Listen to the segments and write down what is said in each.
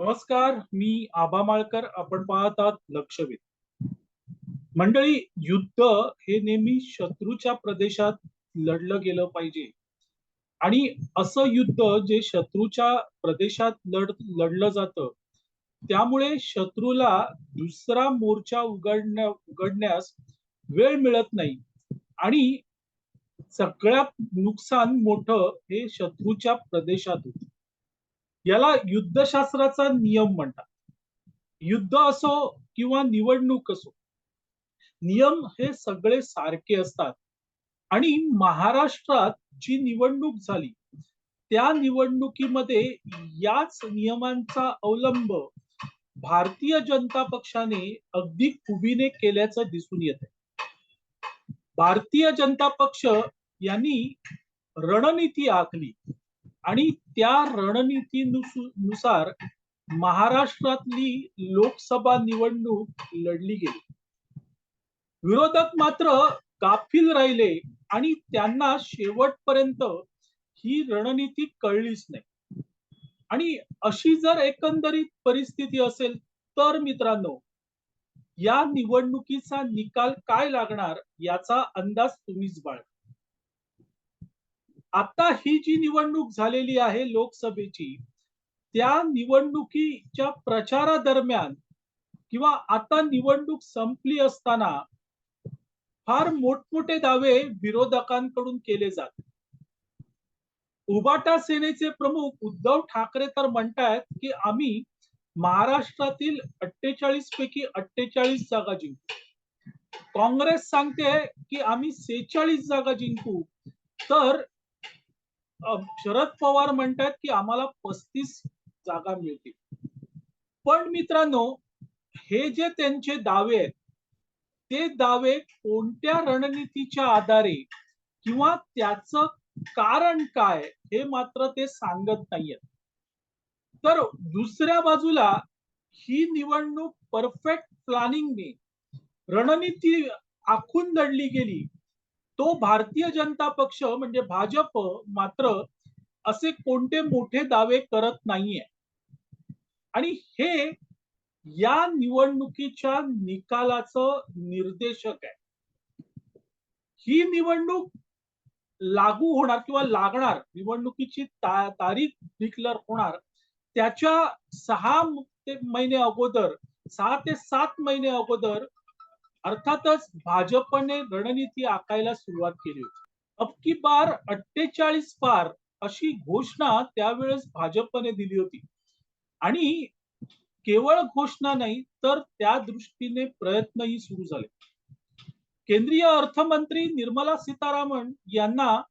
नमस्कार मी आबा माळकर. आपण पाहत आहात लक्षवेध. मंडळी युद्ध हे नेहमी शत्रूच्या प्रदेशात लढलं गेलं पाहिजे. आणि असं युद्ध जे शत्रूच्या प्रदेशात लढ लढलं जातं त्यामुळे शत्रूला दुसरा मोर्चा उघडण्या उघडण्यास वेळ मिळत नाही. आणि सगळ्यात नुकसान मोठं हे शत्रूच्या प्रदेशात होतं याला युद्धशास्त्राचा नियम म्हणतात. युद्ध असो किंवा निवडणूक असो नियम हे सगळे सारखे असतात. आणि महाराष्ट्रात जी निवडणूक झाली त्या निवडणुकीमध्ये याच नियमांचा अवलंब भारतीय जनता पक्षाने अगदी खुबीने केल्याचं दिसून येत आहे भारतीय जनता पक्ष यांनी रणनीती आखली. आणि त्या रणनीतीनुसार महाराष्ट्रातली लोकसभा निवडणूक लढली गेली. विरोधक मात्र गाफील राहिले आणि त्यांना शेवटपर्यंत ही रणनीती कळलीच नाही. आणि अशी जर एकंदरीत परिस्थिती असेल तर मित्रांनो या निवडणुकीचा निकाल काय लागणार याचा अंदाज तुम्हीच बाळगा. आता ही जी निवडणूक झालेली आहे लोकसभेची त्या निवडणुकीच्या प्रचारादरम्यान किंवा आता निवडणूक संपली असताना फार मोठमोठे दावे विरोधकांकडून केले जात. उबाटा सेनेचे प्रमुख उद्धव ठाकरे तर म्हणतायत की आम्ही महाराष्ट्रातील अठ्ठेचाळीस पैकी अठ्ठेचाळीस जागा जिंकू. काँग्रेस सांगते की आम्ही सेहेचाळीस जागा जिंकू तर शरद पवार म्हणतात की आम्हाला पस्तीस जागा मिळतील. पण मित्रांनो हे जे त्यांचे दावे आहेत ते दावे कोणत्या रणनीतीच्या आधारे किंवा त्याचं कारण काय हे मात्र ते सांगत नाहीयेत. तर दुसऱ्या बाजूला ही निवडणूक परफेक्ट प्लॅनिंगने रणनीती आखून दडली गेली तो भारतीय जनता पक्ष म्हणजे भाजप मात्र असे कोणते मोठे दावे करत नाहीये. आणि हे या निवडणुकीच्या निकालाचं निर्देशक आहे. ही निवडणूक लागू होणार किंवा लागणार निवडणुकीची ता, तारीख डिक्लेअर होणार त्याच्या सहा महिने अगोदर सहा ते सात महिने अगोदर अर्थातच भाजपने रणनीती आखायला सुरुवात केली होती. अबकी बार अठ्ठेचाळीस पार अशी घोषणा त्यावेळेस भाजपने दिली होती. आणि केवळ घोषणा नाही तर त्या दृष्टीने प्रयत्नही सुरू झाले. केंद्रीय अर्थमंत्री निर्मला सीतारामन यांना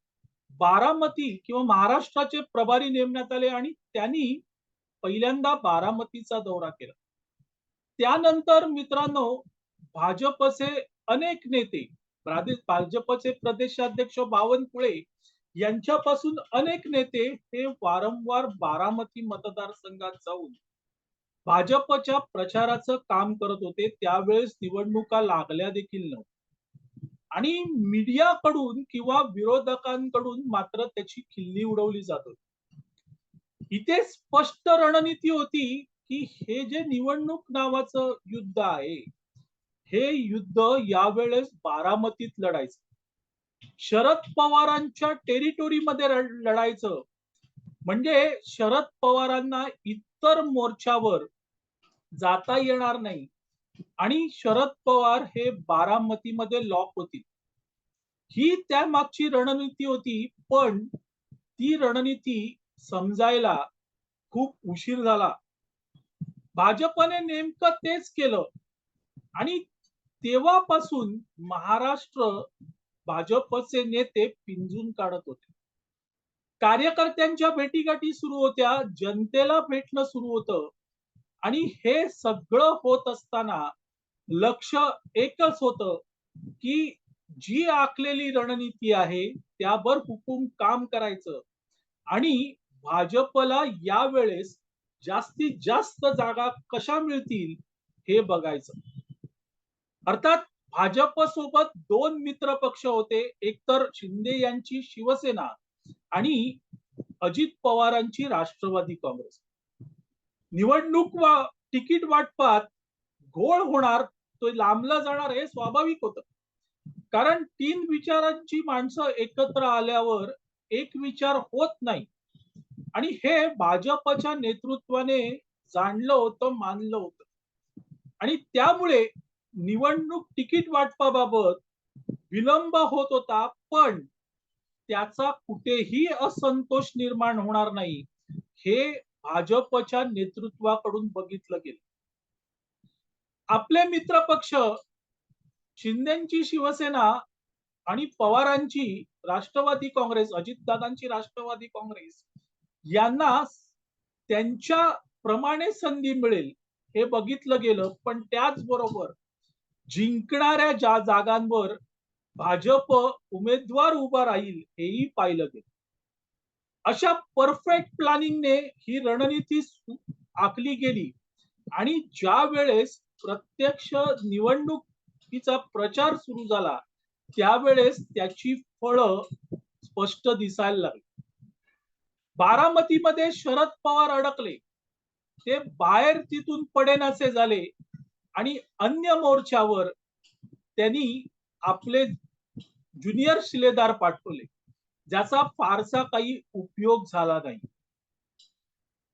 बारामती किंवा महाराष्ट्राचे प्रभारी नेमण्यात आले आणि त्यांनी पहिल्यांदा बारामतीचा दौरा केला. त्यानंतर मित्रांनो भाजपचे अनेक नेते भाजपचे प्रदेशाध्यक्ष बावनकुळे यांच्यापासून अनेक नेते हे वारंवार बारामती मतदारसंघात जाऊन भाजपच्या प्रचाराचं काम करत होते. त्यावेळेस निवडणुका लागल्या देखील नव्हत्या. आणि मीडियाकडून किंवा विरोधकांकडून मात्र त्याची खिल्ली उडवली जात होती. इथे स्पष्ट रणनीती होती की हे जे निवडणूक नावाचं युद्ध आहे हे युद्ध यावेळेस बारामतीत लढायचं. शरद पवारांच्या टेरिटोरीमध्ये लढायचं. म्हणजे शरद पवारांना इतर मोर्चावर जाता येणार नाही. आणि शरद पवार हे बारामतीमध्ये लॉक होती ही त्या मागची रणनीती होती पण ती रणनीती समजायला खूप उशीर झाला. भाजपने नेमकं तेच केलं. आणि तेव्हापासून महाराष्ट्र भाजपचे नेते पिंजून काढत होते. कार्यकर्त्यांच्या भेटीगाठी सुरू होत्या जनतेला भेटणं सुरू होतं. आणि हे सगळं होत असताना लक्ष एकच होत की जी आखलेली रणनीती आहे त्यावर हुकूम काम करायचं. आणि भाजपला यावेळेस जास्तीत जास्त जागा कशा मिळतील हे बघायचं. अर्थात भाजप सोबत दोन मित्र पक्ष होते एकतर शिंदे यांची शिवसेना आणि अजित पवारांची राष्ट्रवादी काँग्रेस. निवडणूक वा तिकीट वाटपात घोळ होणार तो लांबला जाणार हे स्वाभाविक होत. कारण तीन विचारांची माणसं एकत्र आल्यावर एक विचार होत नाही. आणि हे भाजपच्या नेतृत्वाने जाणलं होतं मानलं होतं. आणि त्यामुळे निवडणूक तिकीट वाटपाबाबत विलंब होत होता पण त्याचा कुठेही असंतोष निर्माण होणार नाही हे भाजपच्या नेतृत्वाकडून बघितलं गेलं. आपले मित्र पक्ष शिंदेची शिवसेना आणि पवारांची राष्ट्रवादी काँग्रेस अजितदादांची राष्ट्रवादी काँग्रेस यांना त्यांच्या प्रमाणे संधी मिळेल हे बघितलं गेलं पण त्याचबरोबर जिंकणाऱ्या ज्या जागांवर भाजप उमेदवार उभा राहील हेही पाहिलं गेलं. अशा परफेक्ट प्लॅनिंगने ही रणनीती आखली गेली. आणि ज्या वेळेस प्रत्यक्ष निवडणुकीचा प्रचार सुरू झाला त्यावेळेस त्याची फळं स्पष्ट दिसायला लागली. बारामतीमध्ये शरद पवार अडकले. ते बाहेर तिथून पडेनासे झाले. आणि अन्य मोर्चावर त्यांनी आपले ज्युनियर शिलेदार पाठवले ज्याचा फारसा काही उपयोग झाला नाही.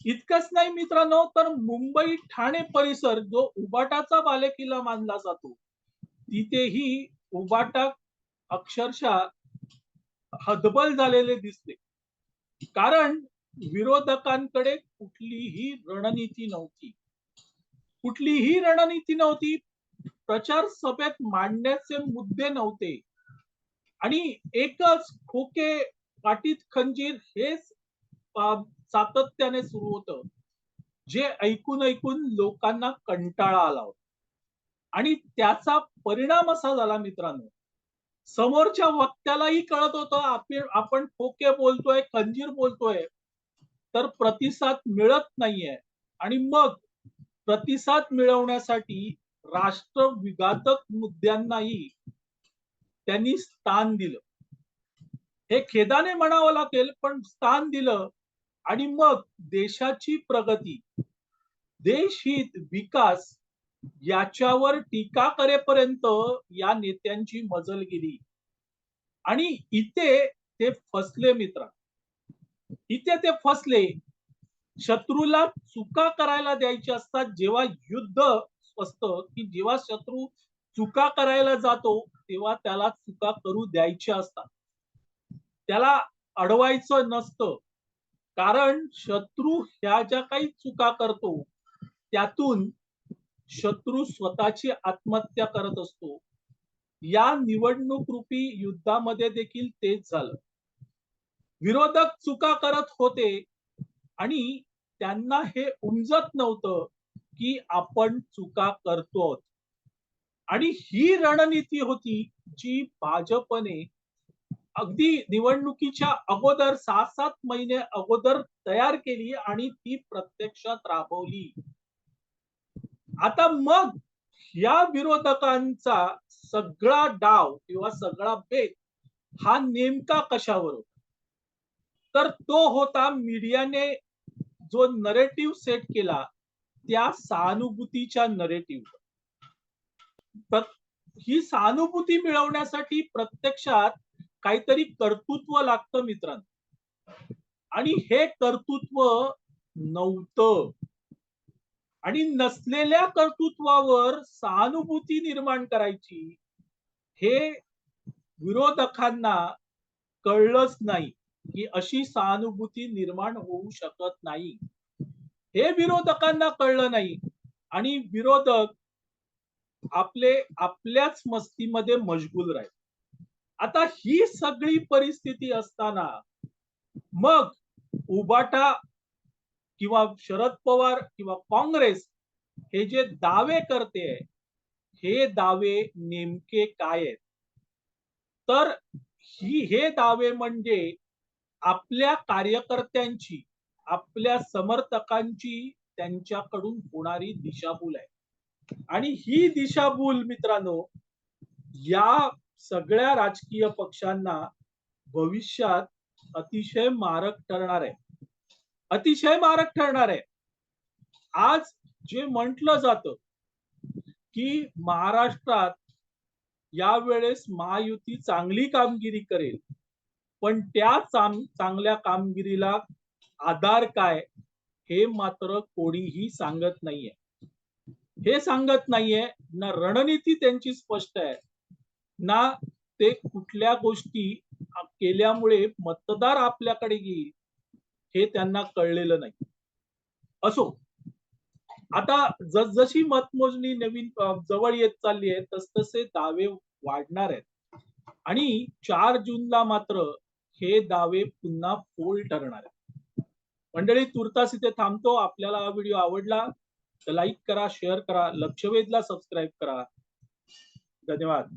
इतकंच नाही मित्रांनो तर मुंबई ठाणे परिसर जो उबाटाचा बालेकिल्ला मानला जातो तिथेही उबाटा अक्षरशः हतबल झालेले दिसते. कारण विरोधकांकडे कुठलीही रणनीती नव्हती. कुठलीही रणनीती नव्हती. प्रचार सभेत मांडण्याचे मुद्दे नव्हते. आणि एकच खोके पाटीत खंजीर हेच सातत्याने सुरू होतं. जे ऐकून ऐकून लोकांना कंटाळा आला होता. आणि त्याचा परिणाम असा झाला मित्रांनो. समोरच्या वक्त्यालाही कळत होतं आपण आपण खोके बोलतोय खंजीर बोलतोय तर प्रतिसाद मिळत नाहीये. आणि मग प्रतिसाद मिळवण्यासाठी राष्ट्र विघातक मुद्द्यांनाही त्यांनी स्थान दिलं. हे खेदाने म्हणावं लागेल पण स्थान दिलं आणि मग देशाची प्रगती देशहित विकास याच्यावर टीका करेपर्यंत या नेत्यांची मजल गेली. आणि इथे ते फसले मित्र. इथे ते फसले. शत्रूला चुका करायला द्यायची असतात जेव्हा युद्ध असतं की जेव्हा शत्रू चुका करायला जातो तेव्हा त्याला चुका करू द्यायच्या असतात. त्याला अडवायचं नसतं. कारण शत्रू ह्या ज्या काही चुका करतो त्यातून शत्रू स्वतःची आत्महत्या करत असतो. या निवडणूक रूपी युद्धामध्ये देखील तेच झालं. विरोधक चुका करत होते आणि त्यांना हे उमजत नव्हतं की आपण चुका करतो आणि ही रणनीती होती जी भाजपने अगदी निवडणुकीच्या अगोदर सात सात महिने अगोदर तयार केली आणि ती प्रत्यक्षात राबवली. आता मग या विरोधकांचा सगळा डाव किंवा सगळा भेद हा नेमका कशावर होता? तर तो होता मीडियाने जो नरेटिव्ह सेट केला त्या सहानुभूतीच्या नरेटिव्ह ही सहानुभूती मिळवण्यासाठी प्रत्यक्षात काहीतरी कर्तृत्व लागतं मित्रांनो. आणि हे कर्तृत्व नव्हतं. आणि नसलेल्या कर्तृत्वावर सहानुभूती निर्माण करायची हे विरोधकांना कळलंच नाही. की अशी सहानुभूती निर्माण होऊ शकत नाही. हे विरोधकांना कळलं नाही. आणि विरोधक आपले आपल्याच मस्तीमध्ये मशगूल राहील. आता ही सगळी परिस्थिती असताना मग उबाटा किंवा शरद पवार किंवा काँग्रेस हे जे दावे करते हे दावे नेमके काय आहेत? तर ही हे दावे म्हणजे आपल्या कार्यकर्त्यांची आपल्या समर्थकांची त्यांच्याकडून होणारी दिशाभूल आहे. आणि ही दिशाभूल मित्रांनो या सगळ्या राजकीय पक्षांना भविष्यात अतिशय मारक ठरणार आहे. अतिशय मारक ठरणार आहे. आज जे म्हटलं जात की महाराष्ट्रात यावेळेस महायुती चांगली कामगिरी करेल पण त्या चांग- चांगल्या कामगिरीला आधार काय हे मात्र कोणीही सांगत नाहीये. हे सांगत नाहीये ना रणनीती त्यांची स्पष्ट आहे ना ते कुठल्या गोष्टी केल्यामुळे मतदार आपल्याकडे येईल हे त्यांना कळलेलं नाही. असो आता जसजशी मतमोजणी नवीन जवळ येत चालली आहे तसतसे दावे वाढणार आहेत. आणि चार जूनला मात्र हे दावे पुन्हा फोल ठरणार आहेत. मंडळी तुर्तास इथे थांबतो. आपल्याला हा व्हिडिओ आवडला तर लाईक करा शेअर करा लक्षवेधला सबस्क्राईब करा. धन्यवाद.